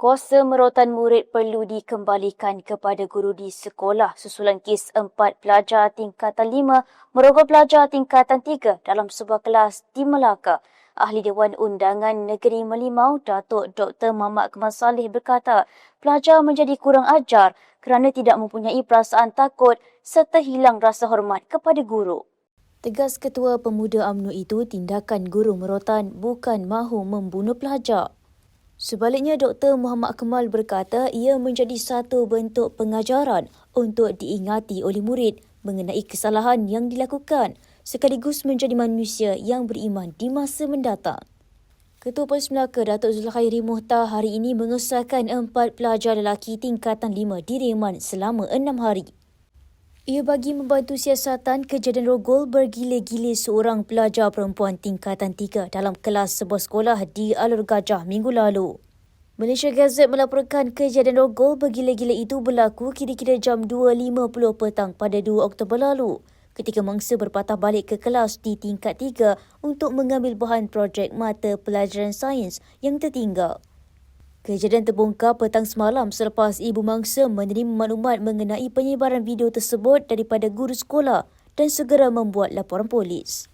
Kuasa merotan murid perlu dikembalikan kepada guru di sekolah susulan kes empat pelajar tingkatan lima merogoh pelajar tingkatan tiga dalam sebuah kelas di Melaka. Ahli Dewan Undangan Negeri Melimau, Datuk Dr. Mamat Kemal Saleh berkata, pelajar menjadi kurang ajar kerana tidak mempunyai perasaan takut serta hilang rasa hormat kepada guru. Tegas Ketua Pemuda UMNO itu, tindakan guru merotan bukan mahu membunuh pelajar. Sebaliknya, Dr. Muhammad Kemal berkata ia menjadi satu bentuk pengajaran untuk diingati oleh murid mengenai kesalahan yang dilakukan sekaligus menjadi manusia yang beriman di masa mendatang. Ketua Polis Melaka Datuk Zulkhairi Muhtar hari ini mengesahkan empat pelajar lelaki tingkatan lima di Reman selama enam hari. Ia bagi membantu siasatan kejadian rogol bergila-gila seorang pelajar perempuan tingkatan tiga dalam kelas sebuah sekolah di Alur Gajah minggu lalu. Malaysia Gazette melaporkan kejadian rogol bergila-gila itu berlaku kira-kira jam 2.50 petang pada 2 Oktober lalu ketika mangsa berpatah balik ke kelas di tingkat tiga untuk mengambil bahan projek mata pelajaran sains yang tertinggal. Kejadian terbongkar petang semalam selepas ibu mangsa menerima maklumat mengenai penyebaran video tersebut daripada guru sekolah dan segera membuat laporan polis.